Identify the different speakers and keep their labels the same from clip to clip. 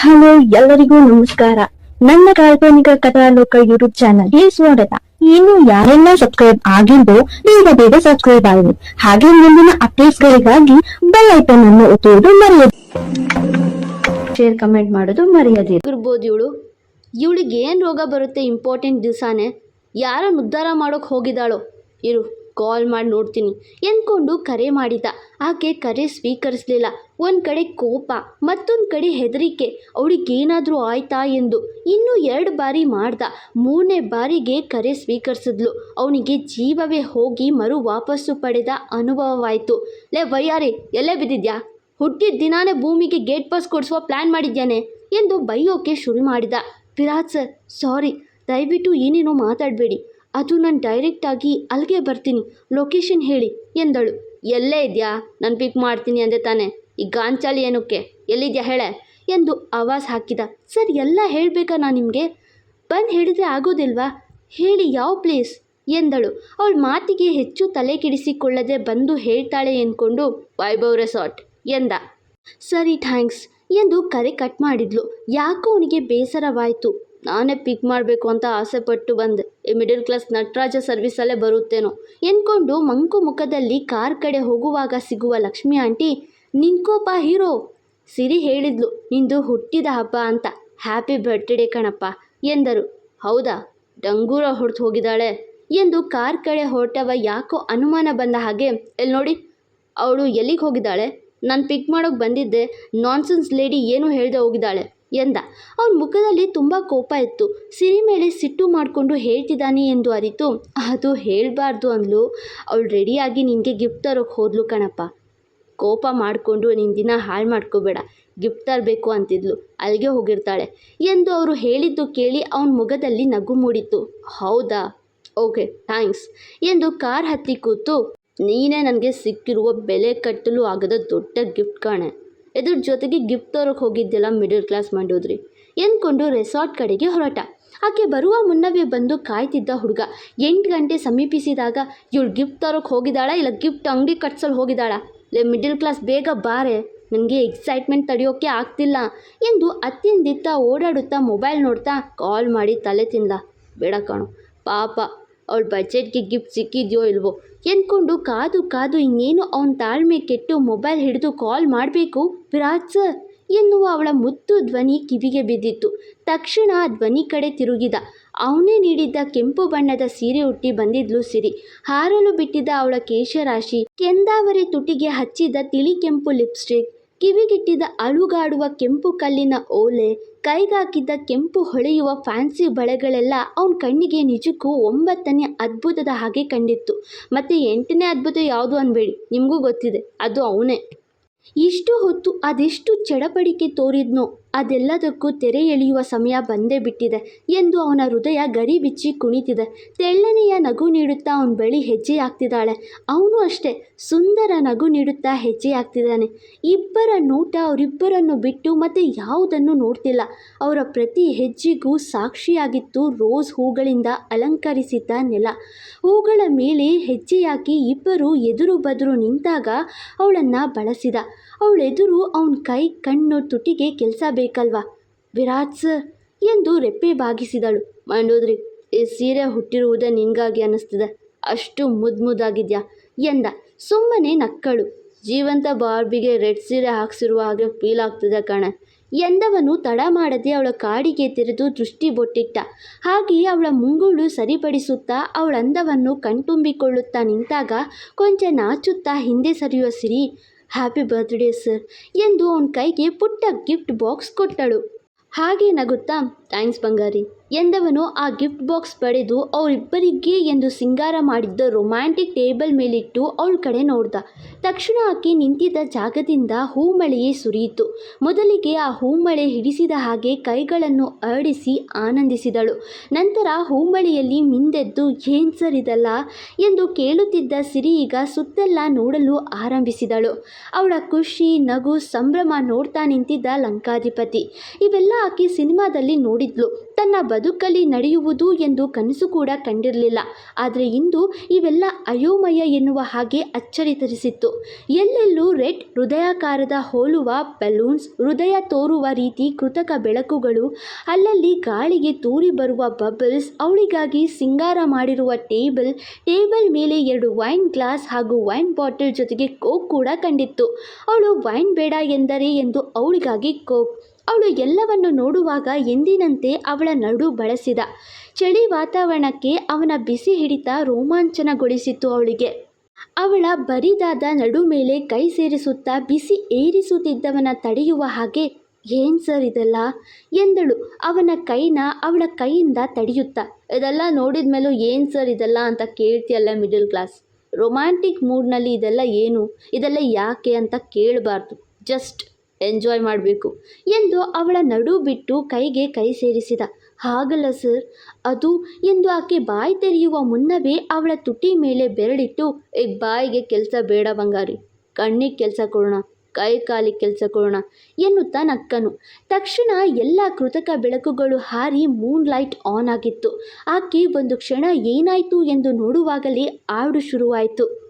Speaker 1: Hello, ಎಲ್ಲರಿಗೂ ನಮಸ್ಕಾರ. ನನ್ನ ಕಾಲ್ಪನಿಕ ಕಥಾಲೋಕ ಯೂಟ್ಯೂಬ್ ಚಾನಲ್ಗೆ ಸ್ವಾಗತ. ಇನ್ನು ಯಾರೆಲ್ಲ ಸಬ್ಸ್ಕ್ರೈಬ್ ಆಗಿದ್ದು ಬೇಗ ಬೇಗ ಸಬ್ಸ್ಕ್ರೈಬ್ ಆಗಿದೆ ಹಾಗೆ ಮುಂದಿನ ಅಪ್ಡೇಟ್ಸ್ ಗಳಿಗಾಗಿ ಬೆಲ್ ಐಕನ್ ಅನ್ನು ಒತ್ತುವುದು ಮರೆಯದು ಶೇರ್ ಕಮೆಂಟ್ ಮಾಡೋದು ಮರೆಯದಿರಿ
Speaker 2: ಇರ್ಬೋದು ಇವಳು. ಇವಳಿಗೆ ಏನು ರೋಗ ಬರುತ್ತೆ ಇಂಪಾರ್ಟೆಂಟ್ ದಿವಸನೇ? ಯಾರನ್ನು ಉದ್ಧಾರ ಮಾಡೋಕೆ ಹೋಗಿದ್ದಾಳೋ? ಇರು. ಕಾಲ್ ಮಾಡಿ ನೋಡ್ತೀನಿ. ಎಂದ್ಕೊಂಡು ಕರೆ ಮಾಡಿದ. ಆಕೆ ಕರೆ ಸ್ವೀಕರಿಸಲಿಲ್ಲ. ಒಂದು ಕಡೆ ಕೋಪ, ಮತ್ತೊಂದು ಕಡೆ ಹೆದರಿಕೆ. ಅವಳಿಗೇನಾದರೂ ಆಯ್ತಾ ಎಂದು ಇನ್ನೂ ಎರಡು ಬಾರಿ ಮಾಡ್ದ. ಮೂರನೇ ಬಾರಿಗೆ ಕರೆ ಸ್ವೀಕರಿಸಿದ್ಲು. ಅವನಿಗೆ ಜೀವವೇ ಹೋಗಿ ಮರು ವಾಪಸ್ಸು ಪಡೆದ ಅನುಭವವಾಯಿತು. ಲೇ ವಯ್ಯಾರಿ, ಎಲ್ಲೇ ಬಿದ್ದಿದ್ಯಾ? ಹುಟ್ಟಿದ ದಿನಾನೇ ಭೂಮಿಗೆ ಗೇಟ್ ಪಾಸ್ ಕೊಡಿಸುವ ಪ್ಲ್ಯಾನ್ ಮಾಡಿದ್ದಾನೆ ಎಂದು ಬೈಯೋಕೆ ಶುರು ಮಾಡಿದ. Virat sir, sorry. ದಯವಿಟ್ಟು ಏನೇನೋ ಮಾತಾಡಬೇಡಿ. ಅದು ನಾನು ಡೈರೆಕ್ಟಾಗಿ ಅಲ್ಲಿಗೆ ಬರ್ತೀನಿ. ಲೊಕೇಶನ್ ಹೇಳಿ, ಎಂದಳು. ಎಲ್ಲೇ ಇದೆಯಾ? ನಾನು ಪಿಕ್ ಮಾಡ್ತೀನಿ ಅಂದೆ ತಾನೆ. ಈ ಗಾಂಚಾಲಿ ಏನಕ್ಕೆ? ಎಲ್ಲಿದ್ಯಾ ಹೇಳೆ? ಎಂದು ಆವಾಜ್ ಹಾಕಿದ. ಸರ್, ಎಲ್ಲ ಹೇಳಬೇಕಾ ನಾನು ನಿಮಗೆ? ಬಂದು ಹೇಳಿದರೆ ಆಗೋದಿಲ್ವಾ? ಹೇಳಿ ಯಾವ ಪ್ಲೇಸ್ ಎಂದಳು. ಅವಳ ಮಾತಿಗೆ ಹೆಚ್ಚು ತಲೆ ಕೆಡಿಸಿಕೊಳ್ಳದೆ ಬಂದು ಹೇಳ್ತಾಳೆ ಎಂದ್ಕೊಂಡು ವೈಭವ್ ರೆಸಾರ್ಟ್ ಎಂದ. ಸರಿ ಥ್ಯಾಂಕ್ಸ್ ಎಂದು ಕರೆ ಕಟ್ ಮಾಡಿದ್ಲು. ಯಾಕೋ ಅವನಿಗೆ ಬೇಸರವಾಯಿತು. ನಾನೇ ಪಿಕ್ ಮಾಡಬೇಕು ಅಂತ ಆಸೆಪಟ್ಟು ಬಂದೆ. ಈ ಮಿಡಲ್ ಕ್ಲಾಸ್ ನಟರಾಜ ಸರ್ವಿಸಲ್ಲೇ ಬರುತ್ತೇನೋ. ಎಂದ್ಕೊಂಡು ಮಂಕು ಮುಖದಲ್ಲಿ ಕಾರ್ ಕಡೆ ಹೋಗುವಾಗ ಸಿಗುವ ಲಕ್ಷ್ಮಿ ಆಂಟಿ ನಿಂಕೋಪಾ ಹೀರೋ! ಸಿರಿ ಹೇಳಿದ್ಲು, ನಿಂದು ಹುಟ್ಟಿದ ಹಬ್ಬ ಅಂತ. ಹ್ಯಾಪಿ ಬರ್ತ್ಡೇ ಕಣಪ್ಪ ಎಂದರು. ಹೌದಾ? ಡಂಗೂರ ಹೊಡೆದು ಹೋಗಿದ್ದಾಳೆ ಎಂದು ಕಾರ್ ಕಡೆ ಹೊರಟವ ಯಾಕೋ ಅನುಮಾನ ಬಂದ ಹಾಗೆ ಎಲ್ಲಿ ನೋಡಿ, ಅವಳು ಎಲ್ಲಿಗೆ ಹೋಗಿದ್ದಾಳೆ? ನಾನು ಪಿಕ್ ಮಾಡೋಕೆ ಬಂದಿದ್ದೆ ನಾನ್ಸೆನ್ಸ್ ಲೇಡಿ ಏನು ಹೇಳ್ದೆ ಹೋಗಿದ್ದಾಳೆ. ಎಂದ. ಅವನ ಮುಖದಲ್ಲಿ ತುಂಬ ಕೋಪ ಇತ್ತು. ಸಿರಿ ಮೇಲೆ ಸಿಟ್ಟು ಮಾಡಿಕೊಂಡು ಹೇಳ್ತಿದ್ದಾನೆ ಎಂದು ಅರಿತು, ಅದು ಹೇಳಬಾರ್ದು ಅಂದ್ಲು. ಅವಳು ರೆಡಿಯಾಗಿ ನಿನಗೆ ಗಿಫ್ಟ್ ತರೋಕೆ ಹೋದ್ಲು ಕಣಪ್ಪ. ಕೋಪ ಮಾಡಿಕೊಂಡು ನಿನ್ನ ದಿನ ಹಾಳು ಮಾಡ್ಕೋಬೇಡ. ಗಿಫ್ಟ್ ತರಬೇಕು ಅಂತಿದ್ಲು. ಅಲ್ಲಿಗೆ ಹೋಗಿರ್ತಾಳೆ. ಎಂದು ಅವರು ಹೇಳಿದ್ದು ಕೇಳಿ ಅವನ ಮುಖದಲ್ಲಿ ನಗು ಮೂಡಿತು. ಹೌದಾ? Okay, thanks. ಎಂದು ಕಾರ್ ಹತ್ತಿ ಕೂತು, ನೀನೇ ನನಗೆ ಸಿಕ್ಕಿರುವ ಬೆಲೆ ಕಟ್ಟಲು ಆಗದ ದೊಡ್ಡ ಗಿಫ್ಟ್ ಕಾಣೆ. ಇದ್ರ ಜೊತೆಗೆ ಗಿಫ್ಟ್ ತರೋಕೆ ಹೋಗಿದ್ದೆಲ್ಲ ಮಿಡಲ್ ಕ್ಲಾಸ್ ಮಾಡೋದ್ರಿ. ಎಂದ್ಕೊಂಡು ರೆಸಾರ್ಟ್ ಕಡೆಗೆ ಹೊರಟ. ಆಕೆ ಬರುವ ಮುನ್ನವೇ ಬಂದು ಕಾಯ್ತಿದ್ದ ಹುಡುಗ. ಎಂಟು ಗಂಟೆ ಸಮೀಪಿಸಿದಾಗ ಇವಳು ಗಿಫ್ಟ್ ತರೋಕೆ ಹೋಗಿದ್ದಾಳ ಇಲ್ಲ ಗಿಫ್ಟ್ ಅಂಗಡಿ ಕಟ್ಸಲು ಹೋಗಿದ್ದಾಳ? ಇಲ್ಲ ಮಿಡಲ್ ಕ್ಲಾಸ್ ಬೇಗ ಬಾರೆ. ನನಗೆ ಎಕ್ಸೈಟ್ಮೆಂಟ್ ತಡೆಯೋಕೆ ಆಗ್ತಿಲ್ಲ. ಎಂದು ಅತ್ತಿಂದಿತ್ತ ಓಡಾಡುತ್ತಾ ಮೊಬೈಲ್ ನೋಡ್ತಾ ಕಾಲ್ ಮಾಡಿ ತಲೆ ತಿಂದ. ಬೇಡ ಕಾಣು. ಪಾಪ. ಅವಳ ಬಜೆಟ್ಗೆ ಗಿಫ್ಟ್ ಸಿಕ್ಕಿದೆಯೋ ಇಲ್ವೋ ಎಂದ್ಕೊಂಡು ಕಾದು ಕಾದು ಇನ್ನೇನು ಅವನ ತಾಳ್ಮೆ ಕೆಟ್ಟು ಮೊಬೈಲ್ ಹಿಡಿದು ಕಾಲ್ ಮಾಡಬೇಕು? ವಿರಾಜ್ ಸರ್ ಎನ್ನುವ ಅವಳ ಮುತ್ತು ಧ್ವನಿ ಕಿವಿಗೆ ಬಿದ್ದಿತ್ತು. ತಕ್ಷಣ ಆ ಧ್ವನಿ ಕಡೆ ತಿರುಗಿದ. ಅವನೇ ನೀಡಿದ್ದ ಕೆಂಪು ಬಣ್ಣದ ಸೀರೆ ಉಟ್ಟಿ ಬಂದಿದ್ಲು ಸಿರಿ. ಹಾರಲು ಬಿಟ್ಟಿದ್ದ ಅವಳ ಕೇಶರಾಶಿ ಕೆಂದಾವರೆ ತುಟಿಗೆ ಹಚ್ಚಿದ ತಿಳಿ ಕೆಂಪು ಲಿಪ್ಸ್ಟಿಕ್ ಕಿವಿಗಿಟ್ಟಿದ್ದ ಅಳುಗಾಡುವ ಕೆಂಪು ಕಲ್ಲಿನ ಓಲೆ ಕೈಗಾಕಿದ್ದ ಕೆಂಪು ಹೊಳೆಯುವ ಫ್ಯಾನ್ಸಿ ಬಳೆಗಳೆಲ್ಲ ಅವನ ಕಣ್ಣಿಗೆ ನಿಜಕ್ಕೂ ಒಂಬತ್ತನೇ ಅದ್ಭುತದ ಹಾಗೆ ಕಂಡಿತ್ತು. ಮತ್ತು ಎಂಟನೇ ಅದ್ಭುತ ಯಾವುದು ಅನ್ಬೇಡಿ, ನಿಮಗೂ ಗೊತ್ತಿದೆ, ಅದು ಅವನೇ. ಇಷ್ಟು ಹೊತ್ತು ಅದೆಷ್ಟು ಚಡಪಡಿಕೆ ತೋರಿದ್ನೋ. ಅದೆಲ್ಲದಕ್ಕೂ ತೆರೆ ಎಳೆಯುವ ಸಮಯ ಬಂದೇ ಬಿಟ್ಟಿದೆ ಎಂದು ಅವನ ಹೃದಯ ಗರಿ ಬಿಚ್ಚಿ ಕುಣಿತಿದೆ. ತೆಳ್ಳನೆಯ ನಗು ನೀಡುತ್ತಾ ಅವನ ಬಳಿ ಹೆಜ್ಜೆ ಹಾಕ್ತಿದ್ದಾಳೆ. ಅವನು ಅಷ್ಟೇ, ಸುಂದರ ನಗು ನೀಡುತ್ತಾ ಹೆಜ್ಜೆ ಹಾಕ್ತಿದ್ದಾನೆ. ಇಬ್ಬರ ನೋಟ ಅವರಿಬ್ಬರನ್ನು ಬಿಟ್ಟು ಮತ್ತೆ ಯಾವುದನ್ನು ನೋಡ್ತಿಲ್ಲ. ಅವರ ಪ್ರತಿ ಹೆಜ್ಜೆಗೂ ಸಾಕ್ಷಿಯಾಗಿತ್ತು ರೋಸ್ ಹೂಗಳಿಂದ ಅಲಂಕರಿಸಿದ್ದ ನೆಲ. ಹೂಗಳ ಮೇಲೆ ಹೆಜ್ಜೆಯಾಕಿ ಇಬ್ಬರು ಎದುರು ಬದುರು ನಿಂತಾಗ ಅವಳನ್ನು ಬಳಸಿದ. ಅವಳೆದುರು ಅವನ ಕೈ, ಕಣ್ಣು, ತುಟಿಗೆ ಕೆಲಸ ಬೇಕಲ್ವಾ ವಿರಾಟ್ ಸರ್ ಎಂದು ರೆಪ್ಪೆ ಬಾಗಿಸಿದಳು. ಮಂಡೋದ್ರಿ, ಈ ಸೀರೆ ಹುಟ್ಟಿರುವುದೇ ನಿನಗಾಗಿ ಅನ್ನಿಸ್ತಿದೆ. ಅಷ್ಟು ಮುದ್ದು ಮುದ್ದಾಗಿದ್ಯಾ? ಎಂದ. ಸುಮ್ಮನೆ ನಕ್ಕಳು. ಜೀವಂತ ಬಾರ್ಬಿಗೆ ರೆಡ್ ಸೀರೆ ಹಾಕ್ಸಿರುವ ಹಾಗೆ ಫೀಲ್ ಆಗ್ತಿದೆ ಕಣೆ ಎಂದವನು ತಡ ಮಾಡದೆ ಅವಳ ಕಾಡಿಗೆ ತೆರೆದು ದೃಷ್ಟಿ ಬೊಟ್ಟಿಟ್ಟ. ಹಾಗೆಯೇ ಅವಳ ಮುಂಗುಳು ಸರಿಪಡಿಸುತ್ತಾ ಅವಳ ಅಂದವನ್ನು ಕಣ್ತುಂಬಿಕೊಳ್ಳುತ್ತಾ ನಿಂತಾಗ ಕೊಂಚ ನಾಚುತ್ತಾ ಹಿಂದೆ ಸರಿಯುವ ಸಿರಿ ಹ್ಯಾಪಿ ಬರ್ತ್ಡೇ ಸರ್ ಎಂದು ಅವನ ಕೈಗೆ ಪುಟ್ಟ ಗಿಫ್ಟ್ ಬಾಕ್ಸ್ ಕೊಟ್ಟಳು. ಹಾಗೆ ನಗುತ್ತಾ ಥ್ಯಾಂಕ್ಸ್ ಬಂಗಾರಿ. ಎಂದವನು ಆ ಗಿಫ್ಟ್ ಬಾಕ್ಸ್ ಪಡೆದು ಅವರಿಬ್ಬರಿಗೆ ಎಂದು ಸಿಂಗಾರ ಮಾಡಿದ್ದ ರೊಮ್ಯಾಂಟಿಕ್ ಟೇಬಲ್ ಮೇಲಿಟ್ಟು ಅವಳ ಕಡೆ ನೋಡ್ದ. ತಕ್ಷಣ ಆಕೆ ನಿಂತಿದ್ದ ಜಾಗದಿಂದ ಹೂಮಳೆಯೇ ಸುರಿಯಿತು. ಮೊದಲಿಗೆ ಆ ಹೂಮಳೆ ಹಿಡಿಸಿದ ಹಾಗೆ ಕೈಗಳನ್ನು ಅರಡಿಸಿ ಆನಂದಿಸಿದಳು. ನಂತರ ಹೂಮಳೆಯಲ್ಲಿ ಮಿಂದೆದ್ದು ಏನ್ ಸರ್ ಇದಲ್ಲ ಎಂದು ಕೇಳುತ್ತಿದ್ದ ಸಿರಿ ಈಗ ಸುತ್ತೆಲ್ಲ ನೋಡಲು ಆರಂಭಿಸಿದಳು. ಅವಳ ಖುಷಿ, ನಗು, ಸಂಭ್ರಮ ನೋಡ್ತಾ ನಿಂತಿದ್ದ ಲಂಕಾಧಿಪತಿ. ಇವೆಲ್ಲ ಆಕೆ ಸಿನಿಮಾದಲ್ಲಿ ನೋಡಿ ನೋಡಿದ್ಲು. ತನ್ನ ಬದುಕಲ್ಲಿ ನಡೆಯುವುದು ಎಂದು ಕನಸು ಕೂಡ ಕಂಡಿರಲಿಲ್ಲ. ಆದರೆ ಇಂದು ಇವೆಲ್ಲ ಅಯೋಮಯ ಎನ್ನುವ ಹಾಗೆ ಅಚ್ಚರಿ ತರಿಸಿತ್ತು ಎಲ್ಲೆಲ್ಲೂ ರೆಡ್ ಹೃದಯಾಕಾರದ ಹೋಲುವ ಬಲೂನ್ಸ್ ಹೃದಯ ತೋರುವ ರೀತಿ ಕೃತಕ ಬೆಳಕುಗಳು, ಅಲ್ಲಲ್ಲಿ ಗಾಳಿಗೆ ತೂರಿ ಬರುವ ಬಬಲ್ಸ್ ಅವಳಿಗಾಗಿ ಸಿಂಗಾರ ಮಾಡಿರುವ ಟೇಬಲ್ ಟೇಬಲ್ ಮೇಲೆ ಎರಡು ವೈನ್ ಗ್ಲಾಸ್ ಹಾಗೂ ವೈನ್ ಬಾಟಲ್ ಜೊತೆಗೆ ಕೋಕ್ ಕೂಡ ಕಂಡಿತ್ತು. ಅವಳು ವೈನ್ ಬೇಡ ಎಂದರೆ ಎಂದು ಅವಳಿಗಾಗಿ ಕೋಕ್ ಅವಳು ಎಲ್ಲವನ್ನು ನೋಡುವಾಗ ಎಂದಿನಂತೆ ಅವಳ ನಡು ಬಳಸಿದ. ಚಳಿ ವಾತಾವರಣಕ್ಕೆ ಅವನ ಬಿಸಿ ಹಿಡಿತ ರೋಮಾಂಚನಗೊಳಿಸಿತು ಅವಳಿಗೆ. ಅವಳ ಬರಿದಾದ ನಡು ಮೇಲೆ ಕೈ ಸೇರಿಸುತ್ತಾ ಬಿಸಿ ಏರಿಸುತ್ತಿದ್ದವನ ತಡೆಯುವ ಹಾಗೆ, ಏನ್ ಸರ್ ಇದೆಲ್ಲ? ಎಂದಳು. ಅವನ ಕೈನ ಅವಳ ಕೈಯಿಂದ ತಡೆಯುತ್ತಾ, ಇದೆಲ್ಲ ನೋಡಿದ ಮೇಲೂ ಏನು ಸರ್ ಇದೆಲ್ಲ ಅಂತ ಕೇಳ್ತಿಯಲ್ಲ ಮಿಡಲ್ ಕ್ಲಾಸ್. ರೊಮ್ಯಾಂಟಿಕ್ ಮೂಡ್ನಲ್ಲಿ ಇದೆಲ್ಲ ಏನು? ಇದೆಲ್ಲ ಯಾಕೆ ಅಂತ ಕೇಳಬಾರ್ದು. ಜಸ್ಟ್ ಎಂಜಾಯ್ ಮಾಡಬೇಕು ಎಂದು ಅವಳ ನಡು ಬಿಟ್ಟು ಕೈಗೆ ಕೈ ಸೇರಿಸಿದ. ಹಾಗಲ್ಲ ಸರ್. ಅದು ಎಂದು ಆಕೆ ಬಾಯಿ ತೆರೆಯುವ ಮುನ್ನವೇ ಅವಳ ತುಟಿ ಮೇಲೆ ಬೆರಳಿಟ್ಟು ಈ ಬಾಯಿಗೆ ಕೆಲಸ ಬೇಡ ಬಂಗಾರಿ. ಕಣ್ಣಿಗೆ ಕೆಲಸ ಕೊಡೋಣ, ಕೈ ಕಾಲಿಗೆ ಕೆಲಸ ಕೊಡೋಣ ಎನ್ನುತ್ತಾ ನಕ್ಕನು ತಕ್ಷಣ ಎಲ್ಲ ಕೃತಕ ಬೆಳಕುಗಳು ಹಾರಿ ಮೂನ್ ಲೈಟ್ ಆನ್ ಆಗಿತ್ತು. ಆಕೆ ಒಂದು ಕ್ಷಣ ಏನಾಯಿತು ಎಂದು ನೋಡುವಾಗಲೇ ಆಡು ಶುರುವಾಯಿತು.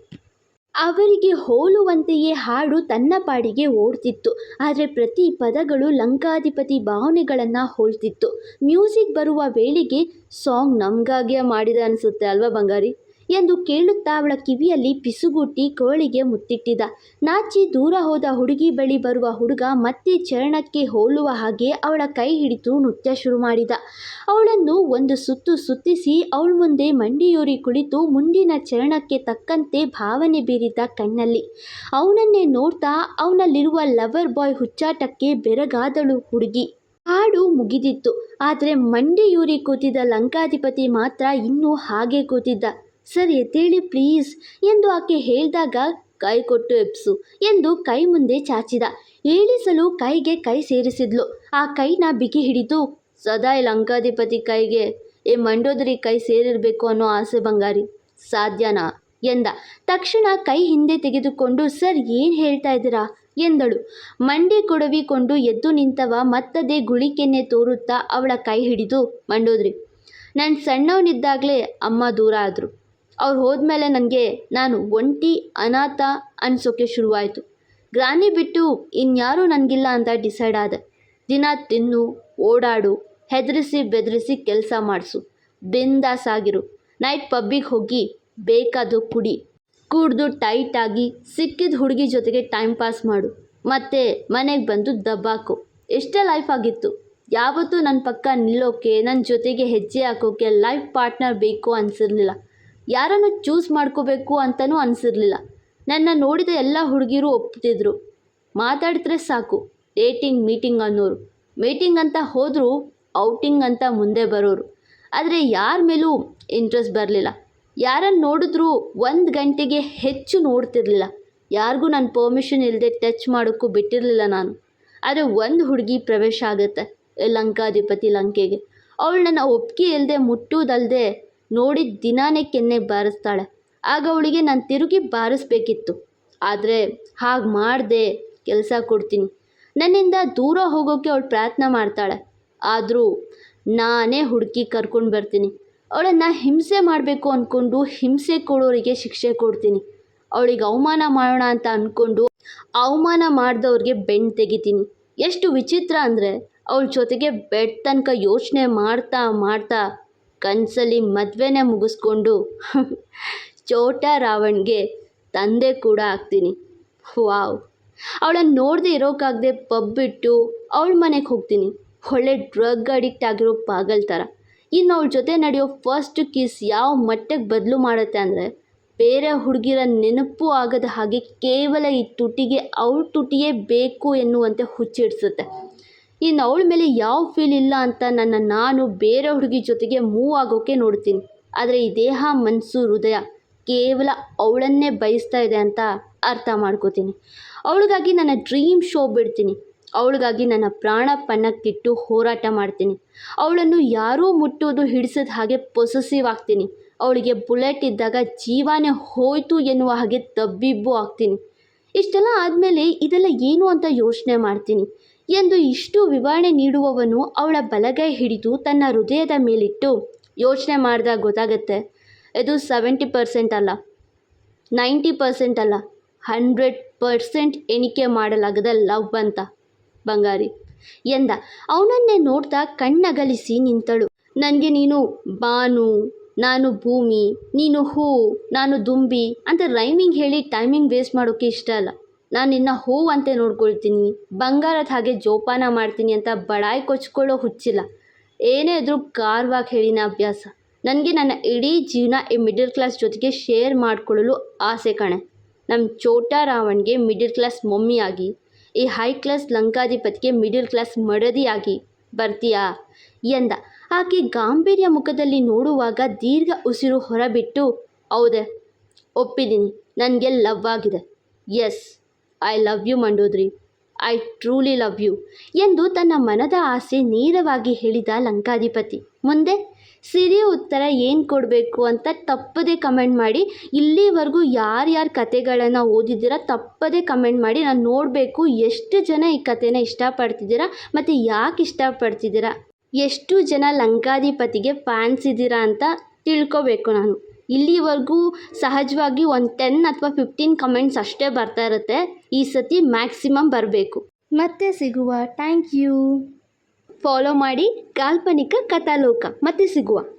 Speaker 2: ಅವರಿಗೆ ಹೋಲುವಂತೆಯೇ ಹಾಡು ತನ್ನ ಪಾಡಿಗೆ ಓಡ್ತಿತ್ತು. ಆದರೆ ಪ್ರತಿ ಪದಗಳು ಲಂಕಾಧಿಪತಿ ಭಾವನೆಗಳನ್ನು ಹೋಲ್ತಿತ್ತು. ಮ್ಯೂಸಿಕ್ ಬರುವ ವೇಳೆಗೆ ಸಾಂಗ್ ನಮಗಾಗಿಯೇ ಮಾಡಿದ ಅನಿಸುತ್ತೆ ಅಲ್ವಾ ಬಂಗಾರಿ? ಎಂದು ಕೇಳುತ್ತಾ ಅವಳ ಕಿವಿಯಲ್ಲಿ ಪಿಸುಗುಟ್ಟಿ ಕೋಳಿಗೆ ಮುತ್ತಿಟ್ಟಿದ. ನಾಚಿ ದೂರ ಹೋದ ಹುಡುಗಿ ಬಳಿ ಬರುವ ಹುಡುಗ ಮತ್ತೆ ಚರಣಕ್ಕೆ ಹೋಲುವ ಹಾಗೆ ಅವಳ ಕೈ ಹಿಡಿದು ನೃತ್ಯ ಶುರು ಮಾಡಿದ. ಅವಳನ್ನು ಒಂದು ಸುತ್ತು ಸುತ್ತಿಸಿ ಅವಳ ಮುಂದೆ ಮಂಡಿಯೂರಿ ಕುಳಿತು ಮುಂದಿನ ಚರಣಕ್ಕೆ ತಕ್ಕಂತೆ ಭಾವನೆ ಬೀರಿದ ಕಣ್ಣಲ್ಲಿ. ಅವನನ್ನೇ ನೋಡ್ತಾ ಅವನಲ್ಲಿರುವ ಲವರ್ ಬಾಯ್ ಹುಚ್ಚಾಟಕ್ಕೆ ಬೆರಗಾದಳು ಹುಡುಗಿ. ಹಾಡು ಮುಗಿದಿತ್ತು. ಆದರೆ ಮಂಡಿಯೂರಿ ಕೂತಿದ್ದ ಲಂಕಾಧಿಪತಿ ಮಾತ್ರ ಇನ್ನೂ ಹಾಗೆ ಕೂತಿದ್ದ. ಸರ್ ಎದ್ದೇಳಿ ಪ್ಲೀಸ್ ಎಂದು ಆಕೆ ಹೇಳಿದಾಗ, ಕೈ ಕೊಟ್ಟು ಎಪ್ಸು ಎಂದು ಕೈ ಮುಂದೆ ಚಾಚಿದ. ಏಳಿಸಲು ಕೈಗೆ ಕೈ ಸೇರಿಸಿದ್ಲು. ಆ ಕೈನ ಬಿಗಿ ಹಿಡಿದು ಸದಾ ಲಂಕಾಧಿಪತಿ ಕೈಗೆ ಏ ಮಂಡೋದರಿ ಕೈ ಸೇರಿರಬೇಕು ಅನ್ನೋ ಆಸೆ ಬಂಗಾರಿ, ಸಾಧ್ಯನಾ? ಎಂದ. ತಕ್ಷಣ ಕೈ ಹಿಂದೆ ತೆಗೆದುಕೊಂಡು, ಸರ್, ಏನು ಹೇಳ್ತಾ ಇದ್ದೀರಾ? ಎಂದಳು. ಮಂಡಿ ಕೊಡವಿಕೊಂಡು ಎದ್ದು ನಿಂತವ ಮತ್ತದೇ ಗುಳಿಕೆನ್ನೆ ತೋರುತ್ತಾ ಅವಳ ಕೈ ಹಿಡಿದು, ಮಂಡೋದ್ರಿ, ನಾನು ಸಣ್ಣವನಿದ್ದಾಗಲೇ ಅಮ್ಮ ದೂರ ಆದರು. ಅವ್ರು ಹೋದ್ಮೇಲೆ ನನಗೆ ನಾನು ಒಂಟಿ ಅನಾಥ ಅನಿಸೋಕ್ಕೆ ಶುರುವಾಯಿತು. ಗ್ರಾನಿ ಬಿಟ್ಟು ಇನ್ಯಾರೂ ನನಗಿಲ್ಲ ಅಂತ ಡಿಸೈಡ್ ಆದೆ. ದಿನ ತಿನ್ನು, ಓಡಾಡು, ಹೆದರಿಸಿ ಬೆದರಿಸಿ ಕೆಲಸ ಮಾಡಿಸು. ಬೆಂದಾಸಾಗಿರು ನೈಟ್ ಪಬ್ಬಿಗೆ ಹೋಗಿ ಬೇಕಾದ ಕುಡಿ ಕುಡ್ದು ಟೈಟಾಗಿ ಸಿಕ್ಕಿದ ಹುಡುಗಿ ಜೊತೆಗೆ ಟೈಮ್ ಪಾಸ್ ಮಾಡು. ಮತ್ತು ಮನೆಗೆ ಬಂದು ದಬ್ಬಾಕು. ಎಷ್ಟೇ ಲೈಫ್ ಆಗಿತ್ತು. ಯಾವತ್ತೂ ನನ್ನ ಪಕ್ಕ ನಿಲ್ಲೋಕೆ ನನ್ನ ಜೊತೆಗೆ ಹೆಜ್ಜೆ ಹಾಕೋಕೆ ಲೈಫ್ ಪಾರ್ಟ್ನರ್ ಬೇಕು ಅನಿಸಿರ್ಲಿಲ್ಲ. ಯಾರನ್ನು ಚೂಸ್ ಮಾಡ್ಕೋಬೇಕು ಅಂತಲೂ ಅನಿಸಿರ್ಲಿಲ್ಲ. ನನ್ನ ನೋಡಿದ ಎಲ್ಲ ಹುಡುಗಿರು ಒಪ್ತಿದ್ರು. ಮಾತಾಡಿದ್ರೆ ಸಾಕು ಡೇಟಿಂಗ್ ಮೀಟಿಂಗ್ ಅನ್ನೋರು. ಮೀಟಿಂಗ್ ಅಂತ ಹೋದರೂ ಔಟಿಂಗ್ ಅಂತ ಮುಂದೆ ಬರೋರು. ಆದರೆ ಯಾರ ಮೇಲೂ ಇಂಟ್ರೆಸ್ಟ್ ಬರಲಿಲ್ಲ. ಯಾರನ್ನು ನೋಡಿದ್ರೂ ಒಂದು ಗಂಟೆಗೆ ಹೆಚ್ಚು ನೋಡ್ತಿರ್ಲಿಲ್ಲ. ಯಾರಿಗೂ ನನ್ನ ಪರ್ಮಿಷನ್ ಇಲ್ಲದೆ ಟಚ್ ಮಾಡೋಕ್ಕೂ ಬಿಟ್ಟಿರಲಿಲ್ಲ ನಾನು. ಆದರೆ ಒಂದು ಹುಡುಗಿ ಪ್ರವೇಶ ಆಗುತ್ತೆ, ಲಂಕಾಧಿಪತಿ ಲಂಕೆಗೆ. ಅವಳು ನನ್ನ ಒಪ್ಪಿಗೆ ಇಲ್ಲದೆ ಮುಟ್ಟುವುದಲ್ಲದೆ ನೋಡಿದ ದಿನಾನೇ ಕೆನ್ನೆ ಬಾರಿಸ್ತಾಳೆ. ಆಗ ಅವಳಿಗೆ ನಾನು ತಿರುಗಿ ಬಾರಿಸ್ಬೇಕಿತ್ತು. ಆದರೆ ಹಾಗೆ ಮಾಡದೆ ಕೆಲಸ ಕೊಡ್ತೀನಿ. ನನ್ನಿಂದ ದೂರ ಹೋಗೋಕ್ಕೆ ಅವಳು ಪ್ರಯತ್ನ ಮಾಡ್ತಾಳೆ. ಆದರೂ ನಾನೇ ಹುಡುಕಿ ಕರ್ಕೊಂಡು ಬರ್ತೀನಿ. ಅವಳನ್ನು ಹಿಂಸೆ ಮಾಡಬೇಕು ಅಂದ್ಕೊಂಡು ಹಿಂಸೆ ಕೊಡೋರಿಗೆ ಶಿಕ್ಷೆ ಕೊಡ್ತೀನಿ. ಅವಳಿಗೆ ಅವಮಾನ ಮಾಡೋಣ ಅಂತ ಅಂದ್ಕೊಂಡು ಅವಮಾನ ಮಾಡಿದವ್ರಿಗೆ ಬೆನ್ನು ತೆಗಿತೀನಿ. ಎಷ್ಟು ವಿಚಿತ್ರ ಅಂದರೆ ಅವಳ ಜೊತೆಗೆ ಬೆಡ್ ತನಕ ಯೋಚನೆ ಮಾಡ್ತಾ ಮಾಡ್ತಾ ಕನಸಲ್ಲಿ ಮದುವೆನೇ ಮುಗಿಸ್ಕೊಂಡು ಚೋಟ ರಾವಣ್ಗೆ ತಂದೆ ಕೂಡ ಆಗ್ತೀನಿ. ವಾವ್. ಅವಳನ್ನು ನೋಡದೆ ಇರೋಕ್ಕಾಗದೆ ಪಬ್ ಬಿಟ್ಟು ಅವಳ ಮನೆಗೆ ಹೋಗ್ತೀನಿ. ಒಳ್ಳೆ ಡ್ರಗ್ ಅಡಿಕ್ಟ್ ಆಗಿರೋ ಪಾಗಲ್ ಥರ ಇನ್ನು ಅವಳ ಜೊತೆ ನಡೆಯೋ ಫಸ್ಟ್ ಕಿಸ್ ಯಾವ ಮಟ್ಟಕ್ಕೆ ಬದಲು ಮಾಡುತ್ತೆ ಅಂದರೆ ಬೇರೆ ಹುಡುಗಿರ ನೆನಪು ಆಗದ ಹಾಗೆ ಕೇವಲ ಈ ತುಟಿಗೆ ಅವಳ ತುಟಿಯೇ ಬೇಕು ಎನ್ನುವಂತೆ ಹುಚ್ಚಿಡಿಸುತ್ತೆ. ಇನ್ನು ಅವಳ ಮೇಲೆ ಯಾವ ಫೀಲ್ ಇಲ್ಲ ಅಂತ ನನ್ನ ನಾನು ಬೇರೆ ಹುಡುಗಿ ಜೊತೆಗೆ ಮೂವ್ ಆಗೋಕ್ಕೆ ನೋಡ್ತೀನಿ. ಆದರೆ ಈ ದೇಹ ಮನಸ್ಸು ಹೃದಯ ಕೇವಲ ಅವಳನ್ನೇ ಬಯಸ್ತಾ ಇದೆ ಅಂತ ಅರ್ಥ ಮಾಡ್ಕೋತೀನಿ. ಅವಳಿಗಾಗಿ ನನ್ನ ಡ್ರೀಮ್ ಶೋ ಬಿಡ್ತೀನಿ. ಅವಳಿಗಾಗಿ ನನ್ನ ಪ್ರಾಣ ಪಣಕ್ಕಿಟ್ಟು ಹೋರಾಟ ಮಾಡ್ತೀನಿ. ಅವಳನ್ನು ಯಾರೂ ಮುಟ್ಟೋದು ಹಿಡಿಸದ ಹಾಗೆ ಪೊಸೆಸಿವ್ ಆಗ್ತೀನಿ. ಅವಳಿಗೆ ಬುಲೆಟ್ ಇದ್ದಾಗ ಜೀವನೇ ಹೋಯ್ತು ಎನ್ನುವ ಹಾಗೆ ತಬ್ಬಿಬ್ಬು ಆಗ್ತೀನಿ. ಇಷ್ಟೆಲ್ಲ ಆದಮೇಲೆ ಇದೆಲ್ಲ ಏನು ಅಂತ ಯೋಚನೆ ಮಾಡ್ತೀನಿ. ಎಂದು ಇಷ್ಟು ವಿವರಣೆ ನೀಡುವವನು ಅವಳ ಬಲಗೈ ಹಿಡಿದು ತನ್ನ ಹೃದಯದ ಮೇಲಿಟ್ಟು, ಯೋಚನೆ ಮಾಡಿದಾಗ ಗೊತ್ತಾಗತ್ತೆ. ಇದು ಸೆವೆಂಟಿ ಪರ್ಸೆಂಟ್ ಅಲ್ಲ. ನೈಂಟಿ ಪರ್ಸೆಂಟ್ ಅಲ್ಲ. ಹಂಡ್ರೆಡ್ ಪರ್ಸೆಂಟ್ ಎಣಿಕೆ ಮಾಡಲಾಗದ ಲವ್ ಅಂತ ಬಂಗಾರಿ. ಎಂದ, ಅವನನ್ನೇ ನೋಡ್ತಾ ಕಣ್ಣಗಲಿಸಿ ನಿಂತಳು. ನನಗೆ ನೀನು ಬಾನು, ನಾನು ಭೂಮಿ, ನೀನು ಹೂ, ನಾನು ದುಂಬಿ ಅಂತ ರೈಮಿಂಗ್ ಹೇಳಿ ಟೈಮಿಂಗ್ ವೇಸ್ಟ್ ಮಾಡೋಕ್ಕೆ ಇಷ್ಟ ಅಲ್ಲ. ನಾನು ನಿನ್ನ ಹೂವಂತೆ ನೋಡ್ಕೊಳ್ತೀನಿ, ಬಂಗಾರದ ಹಾಗೆ ಜೋಪಾನ ಮಾಡ್ತೀನಿ ಅಂತ ಬಡಾಯಿ ಕೊಚ್ಕೊಳ್ಳೋ ಹುಚ್ಚಿಲ್ಲ. ಏನೇ ಇದ್ರೂ ಕಾರ್ವಾಗಿ ಹೇಳಿನ ಅಭ್ಯಾಸ. ನನಗೆ ನನ್ನ ಇಡೀ ಜೀವನ ಈ ಮಿಡಲ್ ಕ್ಲಾಸ್ ಜೊತೆಗೆ ಶೇರ್ ಮಾಡಿಕೊಳ್ಳಲು ಆಸೆ ಕಣೆ. ನಮ್ಮ ಚೋಟಾ ರಾವಣ್ಗೆ ಮಿಡಲ್ ಕ್ಲಾಸ್ ಮಮ್ಮಿಯಾಗಿ ಈ ಹೈ ಕ್ಲಾಸ್ ಲಂಕಾಧಿಪತಿಗೆ ಮಿಡಲ್ ಕ್ಲಾಸ್ ಮಡದಿಯಾಗಿ ಬರ್ತೀಯಾ? ಎಂದ. ಆಕೆ ಗಾಂಭೀರ್ಯ ಮುಖದಲ್ಲಿ ನೋಡುವಾಗ ದೀರ್ಘ ಉಸಿರು ಹೊರಬಿಟ್ಟು, ಹೌದೆ, ಒಪ್ಪಿದ್ದೀನಿ, ನನಗೆ ಲವ್ ಆಗಿದೆ. Yes I love you Mandodari I truly love you ಎಂದು ತನ್ನ ಮನದ ಆಸೆ ನೇರವಾಗಿ ಹೇಳಿದ ಲಂಕಾಧಿಪತಿ. ಮುಂದೆ ಸಿರಿ ಉತ್ತರ ಏನು ಕೊಡಬೇಕು ಅಂತ ತಪ್ಪದೇ ಕಮೆಂಟ್ ಮಾಡಿ, ಇಲ್ಲಿವರೆಗೂ ಯಾರ್ಯಾರ ಕತೆಗಳನ್ನು ಓದಿದ್ದೀರಾ ತಪ್ಪದೇ ಕಮೆಂಟ್ ಮಾಡಿ, ನಾನು ನೋಡಬೇಕು ಎಷ್ಟು ಜನ ಈ ಕತೆನ ಇಷ್ಟಪಡ್ತಿದ್ದೀರಾ ಮತ್ತು ಯಾಕೆ ಇಷ್ಟಪಡ್ತಿದ್ದೀರಾ? ಎಷ್ಟು ಜನ ಲಂಕಾಧಿಪತಿಗೆ ಫ್ಯಾನ್ಸ್ ಇದ್ದೀರಾ ಅಂತ ತಿಳ್ಕೊಬೇಕು ನಾನು. ಇಲ್ಲಿವರೆಗೂ ಸಹಜವಾಗಿ ಒಂದು ಟೆನ್ ಅಥವಾ ಫಿಫ್ಟೀನ್ ಕಮೆಂಟ್ಸ್ ಅಷ್ಟೇ ಬರ್ತಾ ಇರುತ್ತೆ. ಈ ಸತಿ ಮ್ಯಾಕ್ಸಿಮಮ್ ಬರಬೇಕು. ಮತ್ತೆ ಸಿಗುವ ಥ್ಯಾಂಕ್ ಯು. ಫಾಲೋ ಮಾಡಿ ಕಾಲ್ಪನಿಕ ಕಥಾಲೋಕ. ಮತ್ತೆ ಸಿಗುವ.